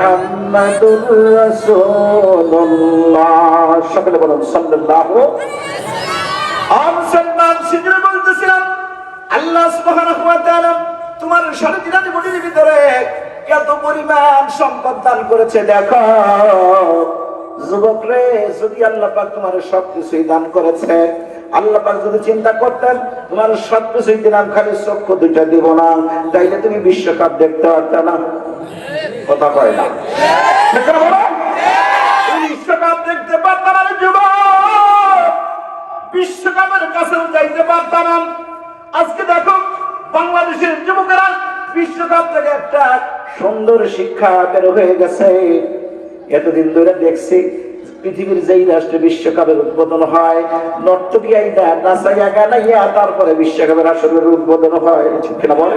মুহাম্মাদুর রাসূলুল্লাহ। সকলে বলুন, সাল্লাল্লাহু আর মুসলমান সিজরে বলতেছিলাম, আল্লাহ সুবহানাহু ওয়া তাআলা তোমার সাড়ে হাজার ভিতরে কত পরিমাণ সম্পদ দান করেছে, দেখো। যুবক রে যদি আল্লাহ পাক তোমার সব কিছুই দান করেছে, আল্লাহ পাক যদি চিন্তা করতেন, তোমার সব কিছুই দিলাম, খালি চক্ষু দুইটা দিব না, তাইলে তুমি বিশ্বকাপ দেখতে পারতে না। কথা কয় না। না বিশ্বকাপ দেখতে পারতাম না যুবক। বিশ্বকাপের কাছেও যাইতে পারতাম আজকে দেখো বাংলাদেশের যুবকেরা বিশ্বকাপ থেকে একটা সুন্দর শিক্ষা বের হয়ে গেছে। এতদিন ধরে দেখছি পৃথিবীর যেই রাষ্ট্রে বিশ্বকাপের উদ্বোধন হয় নর্তকী আইনা নাচাইয়া গানাইয়া তারপরে বিশ্বকাপের আসরের উদ্বোধন হয়। ঠিক কিনা বলে?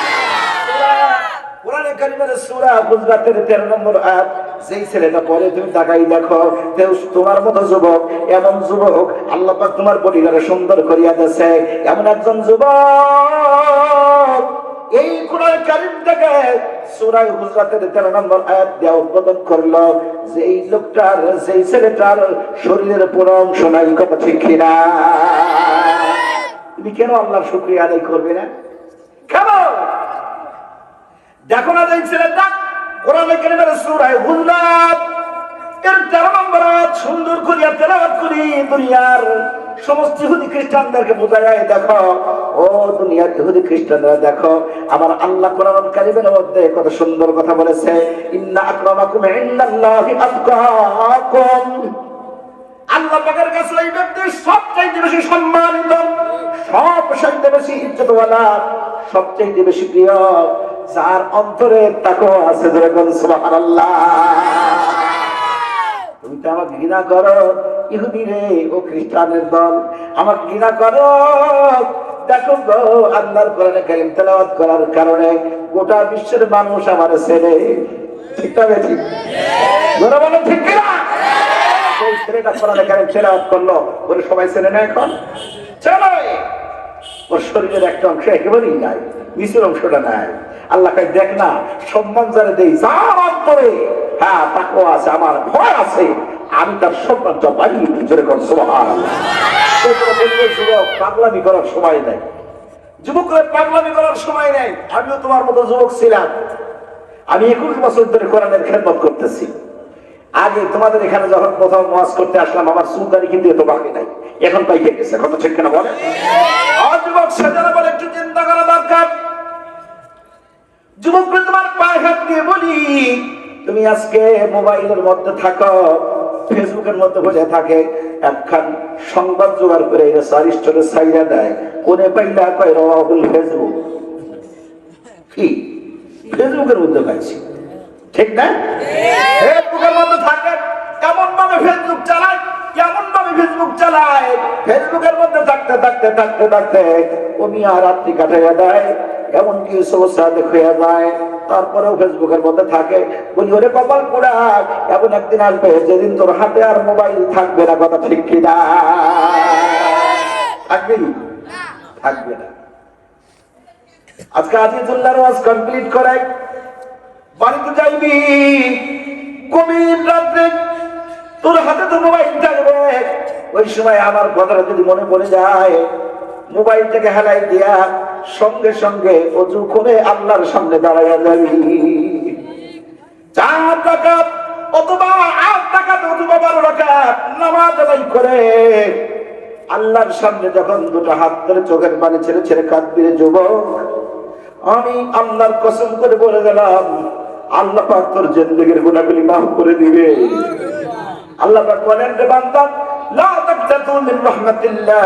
কারিমের সূরা হুজরাতের 13 নম্বর আয়াত, যেই ছেলেটা পড়ে তুমি তাকাই দেখো তোমার মতো যুবক, এমন যুবক আল্লাহ পাক তোমার পরিবারে সুন্দর করিয়া দেছে এমন একজন যুবক, এই কোরআন কারিম থেকে সূরা হুজরাতের 13 নম্বর আয়াত দেওয়া উদ্বোধন করল। যে এই লোকটার, যেই ছেলেটার শরীরের পুরো অংশ নাই, কথা ঠিক কিনা? তুমি কেন আল্লাহর শুকরিয়া আদায় করবে না? দেখো না এই ছেলেটা কোরআনে কারিমের সূরা হুজরাত। এর 13 নম্বর আয়াত, সুন্দর করি দুনিয়ার সমস্ত দেখো খ্রিস্টানরা, দেখো, আমার আল্লাহ কোরআন মধ্যে কত সুন্দর কথা বলেছে, ইন্না বেশি সবচাইতে বেশি প্রিয়। যার অন্তরে তাকো আছে যেরকম সুবহানাল্লাহ। তুমি তো আমার ঘৃণা করো, ইহুদি রে, ও খ্রিস্টানের দল। আমার ঘৃণা করো। দেখো গো কোরআনে কারিম করার কারণে গোটা বিশ্বের মানুষ আমার ছেলে ঠিক ঠিক বলো, ঠিক কিনা? সেই ছেলেটা কোরআনে কারিম করল। সবাই ছেলে না এখন? চলো ওর শরীরের একটা অংশ একেবারেই নাই, নিচের অংশটা নাই। আল্লাহ কয়, দেখ না, সম্মান যারা দেই যার অন্তরে হ্যাঁ তাকো আছে, আমার ভয় আছে, আমি তার সম্মানটা বাড়িয়ে জোরে কর যুবক, পাগলামি করার সময় নাই। যুবকরা পাগলামি করার সময় নেই। আমিও তোমার মতো যুবক ছিলাম। আমি একুশ বছর ধরে কোরআনের খেদমত করতেছি। আগে তোমাদের এখানে যখন প্রথম ওয়াজ করতে আসলাম, আমার সুলতানি কিন্তু এত বাকি নাই। এখন পাইকে গেছে কত ঠিক কেন বলে আর যুবক সেজন্য বলে, একটু চিন্তা করা দরকার। যুবক তোমার পায়ে হাত দিয়ে বলি, তুমি আজকে মোবাইলের মধ্যে থাকো, ফেসবুকের মধ্যে বসে থাকে, একখান সংবাদ জোগাড় করে সারিস্টরে সাইরা দেয়। কোনে পাইলা? কয় রাহুল ফেসবুক। কি? ফেসবুকের মধ্যে পাইছি। ঠিক না? ফেসবুকের মধ্যে থাকে এমন ভাবে ফেসবুক চালায়? কেমন ভাবে ফেসবুক চালায়? ফেসবুকের মধ্যে থাকতে থাকতে থাকতে থাকতে উনি আর রাত্রি কাটাইয়া দেয়। এমনকি সমস্যা দেখাইয়া যায় তারপরেও ফেসবুকের মধ্যে থাকে। বলি, ওরে কপাল পোড়া, এমন একদিন আসবে যেদিন তোর হাতে আর মোবাইল থাকবে না। কথা ঠিক কিনা থাকবে থাকবে না। আজকে আজিজুল্লাহর কমপ্লিট করে বাড়িতে যাইবি, গভীর রাত্রে তোর হাতে তো মোবাইল থাকবে। ওই সময় আমার কথাটা যদি মনে পড়ে যায় মোবাইলটাকে হেলাই দিয়া সঙ্গে সঙ্গে অজু করে আল্লাহর সামনে দাঁড়াইয়া যাবি চার টাকা অথবা আট টাকা অথবা বারো টাকা নামাজ আদায় করে আল্লাহর সামনে যখন দুটো হাত ধরে চোখের পানি ছেড়ে ছেড়ে কাঁদবি যুবক, আমি আল্লাহর কসম করে বলে গেলাম আল্লাহ পাক তোর জিন্দগির গুণাগুলি মাফ করে দিবে। আল্লাহ পাক বলেন রে বান্দা, লা মিন রাহমাতিল্লাহ।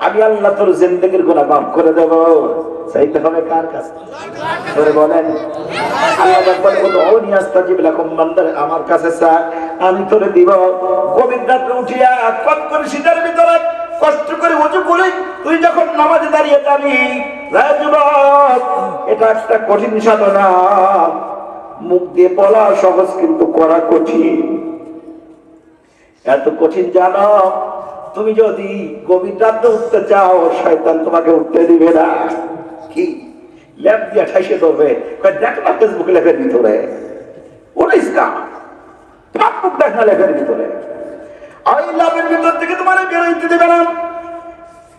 আমি আল্লাহ তোর জিন্দগির গুণা মাফ করে দেব। চাইতে হবে কার কাছে? বলেন। নামাজে দাঁড়িয়ে এটা একটা কঠিন সাধনা। মুখ দিয়ে বলা সহজ কিন্তু করা কঠিন। এত কঠিন জানো তুমি যদি গভীর রাত্রে উঠতে চাও, শয়তান তোমাকে উঠতে দিবে না। কি? ল্যাপ দিয়ে ঠাইসে ধরবে। দেখ না ফেসবুকে লেখার ভিতরে। উনিস না ফেসবুক দেখ না লেখার ভিতরে। ওই ল্যাপের ভিতর থেকে তোমার বেরোইতে দেবে না।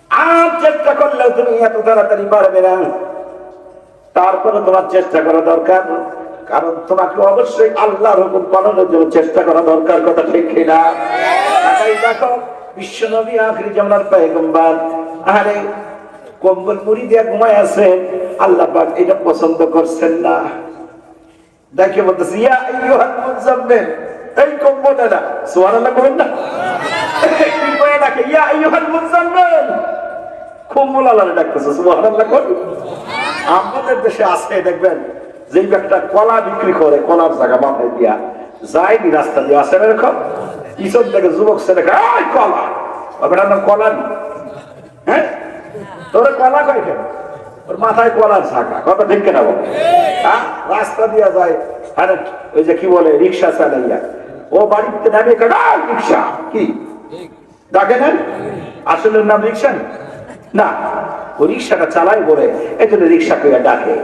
আর চেষ্টা করলেও তুমি এত তাড়াতাড়ি পারবে না। তারপরে তোমার চেষ্টা করা দরকার। কারণ তোমাকে অবশ্যই আল্লাহর হুকুম পালনের জন্য চেষ্টা করা দরকার, কথা ঠিক কিনা? দেখো। আখরি পায়গম্বার। আরে কম্বল মুড়ি দিয়ে ঘুমায় আছেন, আল্লাহ পাক এটা পছন্দ করছেন না। দেখে এই কম্বল না। আমাদের দেশে আছে, দেখবেন যে একটা কলা বিক্রি করে, কলার জায়গা মাথায় দিয়া যায়নি রাস্তা দিয়ে আসে এরকম পিছন থেকে যুবক ছেলে "এই কলা নাম কলা নি হ্যাঁ তোর কলা কয় কেন ওর মাথায় কলার? রাস্তা দিয়া যায় আরে ওই যে কি বলে রিক্সা চালাইয়া ও বাড়িতে নামে রিক্সা কি ডাকে নেন আসলে নাম রিক্সা না? ও রিক্সাটা চালাই বলে এই জন্য রিক্সা করে ডাকে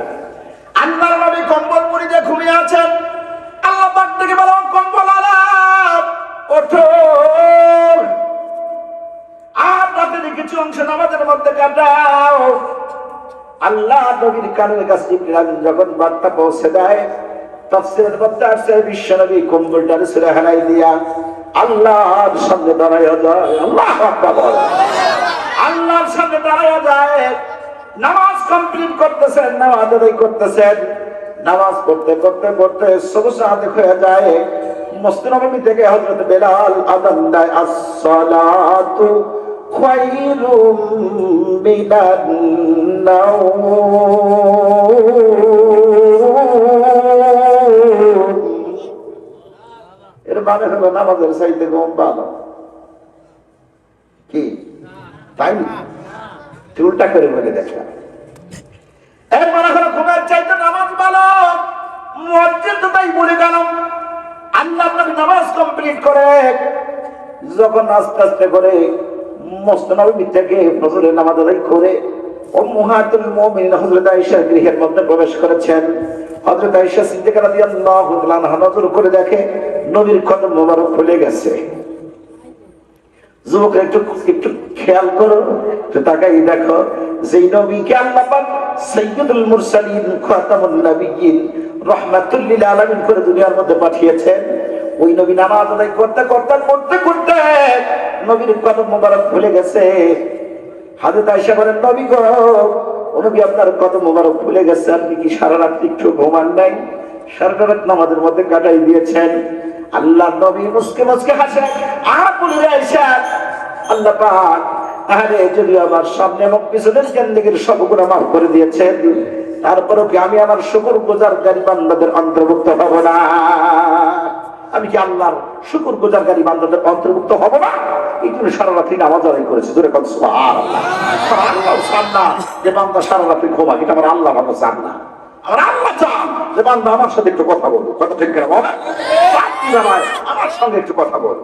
আল্লাহর নবী কম্বল মুড়ি দিয়ে ঘুমিয়ে আছেন। আল্লাহ পাক থেকে বলো কম্বল আলাপ, ওঠো। আর রাতের কিছু অংশ নামাজের মধ্যে কাটাও। আল্লাহ নবীর কানের কাছে জিবরিল যখন বার্তা পৌঁছে দেয়, তাফসীরের মধ্যে আসছে বিশ্ব নবী কম্বলটার সুরে হারাই দিয়া আল্লাহর সামনে দাঁড়াইয়া যায়। আল্লাহ আল্লাহর সামনে দাঁড়াইয়া যায়। নামাজ কমপ্লিট করতেছেন, নামাজ আদায় করতেছেন। নামাজ পড়তে করতে পড়তে সবুজ হাতে হয়ে যায়। মসজিদ থেকে হযরত বেলাল আযান দেয়, আসসালাতু খায়রুম এর মানে হলো নামাজের চাইতে ঘুম ভালো। কি? তুই উল্টা করে বলে দেখলাম এর মানে হলো ঘুমের চাইতে নামাজ ভালো মসজিদ বলে গেলাম, আল্লাহ নবী নামাজ কমপ্লিট করে, যখন আস্তে আস্তে করে থেকে ফজরের নামাজ আদায় করে ও মুহাতুল হযরত গৃহের মধ্যে প্রবেশ করেছেন। হযরত আয়েশা সিদ্দিকা রাদিয়াল্লাহু তাআলা নজর করে দেখে, নবীর কদম মোবারক খুলে গেছে। যুবক, একটু একটু খেয়াল করো তাকাই দেখো। যেই নবীকে আল্লাহ পাক সাইয়্যিদুল মুরসালিন, খাতামুন নবিয়্যিন, রাহমাতুল লিল আলামিন করে দুনিয়ার মধ্যে পাঠিয়েছেন। ওই নবী নামাজ আদায় করতে করতে করতে করতে নবীর কদম মোবারক ভুলে গেছে। হাজরত আয়েশা বলেন, নবী গো নবী, আপনার কদম মোবারক ভুলে গেছে। আপনি কি সারা রাত একটু ঘুমান নাই? সারাটা রাত নামাজের মধ্যে কাটাই দিয়েছেন। আল্লাহ নবী মুসকে মুসকে হাসেন আর বলে আল্লাহ পাক আরে যদি আমার সামনে এবং পিছনের জিন্দেগির সব গুণা মাফ করে দিয়েছেন, তারপরেও কি আমি আমার শুকুর গুজারকারী বান্দাদের অন্তর্ভুক্ত হব না? আমি কি আল্লাহর শুকুর গুজারকারী বান্দাদের অন্তর্ভুক্ত হব না? এই জন্য সারা রাত্রি নামাজ আদায় করেছে। জোরে কত আল্লাহ চান যে বান্দা সারা রাত্রি ঘুমাক, এটা আমার আল্লাহ ভালো চান না। আমার আল্লাহ চান যে বান্দা আমার সাথে একটু কথা বলব কথা ঠিক বল? আমার সঙ্গে একটু কথা বল।